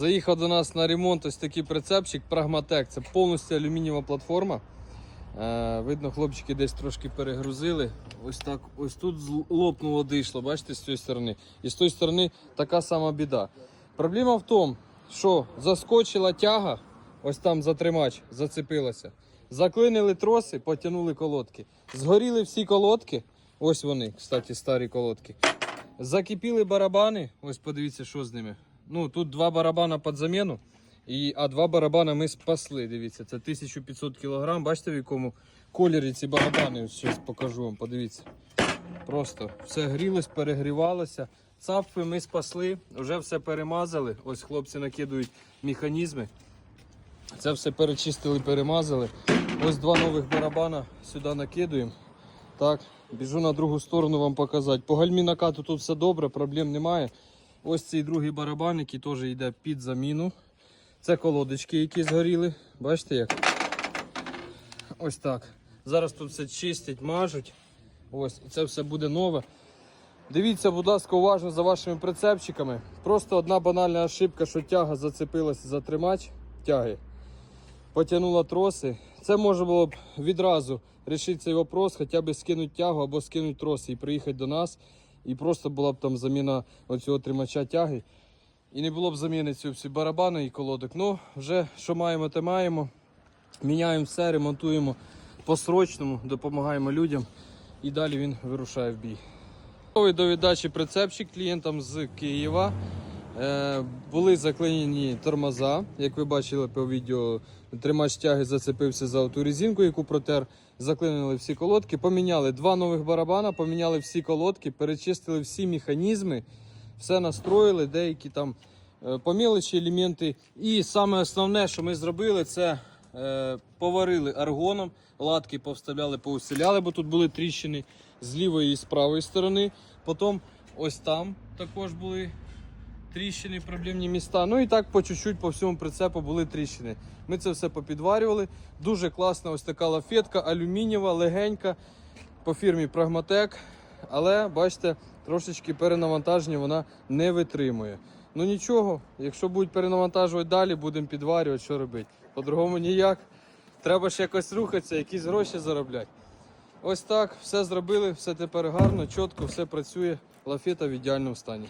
Заїхав до нас на ремонт ось такий прицепчик Прагматек. Це повністю алюмінієва платформа. Е, видно, хлопчики десь трошки перегрузили. Ось так, ось тут лопнуло дишло, бачите, з цієї сторони. І з тої сторони така сама біда. Проблема в тому, що заскочила тяга, ось там затримач, зацепилася. Заклинили троси, потягнули колодки. Згоріли всі колодки. Ось вони, кстати, старі колодки. Закипіли барабани. Ось подивіться, що з ними. Ну, тут два барабана під заміну, а два барабана ми спасли. Дивіться, це 1500 кг. Бачите, в якому кольорі ці барабани? Ось зараз покажу вам, подивіться. Просто все грілось, перегрівалося. Цапфи ми спасли, вже все перемазали. Ось хлопці накидують механізми. Це все перечистили, перемазали. Ось два нових барабана сюди накидуємо. Так, біжу на другу сторону вам показати. По гальмі накату тут все добре, проблем немає. Ось цей другий барабан, який теж йде під заміну. Це колодочки, які згоріли. Бачите як? Ось так. Зараз тут все чистять, мажуть. Ось, і це все буде нове. Дивіться, будь ласка, уважно за вашими прицепчиками. Просто одна банальна ошибка, що тяга зацепилася за тримач тяги. Потягнула троси. Це можна було б відразу рішити цей вопрос, хоча б скинути тягу або скинути троси і приїхати до нас. І просто була б там заміна оцього тримача тяги. І не було б заміни цього всі барабани і колодок. Ну, вже що маємо, те маємо. Міняємо все, ремонтуємо по-срочному, допомагаємо людям. І далі він вирушає в бій. До віддачі прицепчик клієнтам з Києва. Е, були заклинені тормоза. Як ви бачили по відео, тримач тяги зацепився за ту резинку, яку протер. Заклинили всі колодки, поміняли два нових барабана, поміняли всі колодки, перечистили всі механізми, все настроїли, деякі там е, помілочі елементи. І саме основне, що ми зробили, це е, поварили аргоном, латки повставляли, поусиляли, бо тут були тріщини з лівої і з правої сторони. Потім ось там також були тріщини, проблемні міста. Ну і так по чуть-чуть по всьому прицепу були тріщини. Ми це все попідварювали. Дуже класна ось така лафетка, алюмінієва, легенька по фірмі Прагматек. Але бачите, трошечки перенавантаження вона не витримує. Ну нічого, якщо будуть перенавантажувати далі, будемо підварювати, що робити. По-другому ніяк. Треба ж якось рухатися, якісь гроші заробляти. Ось так, все зробили, все тепер гарно, чітко, все працює. Лафета в ідеальному стані.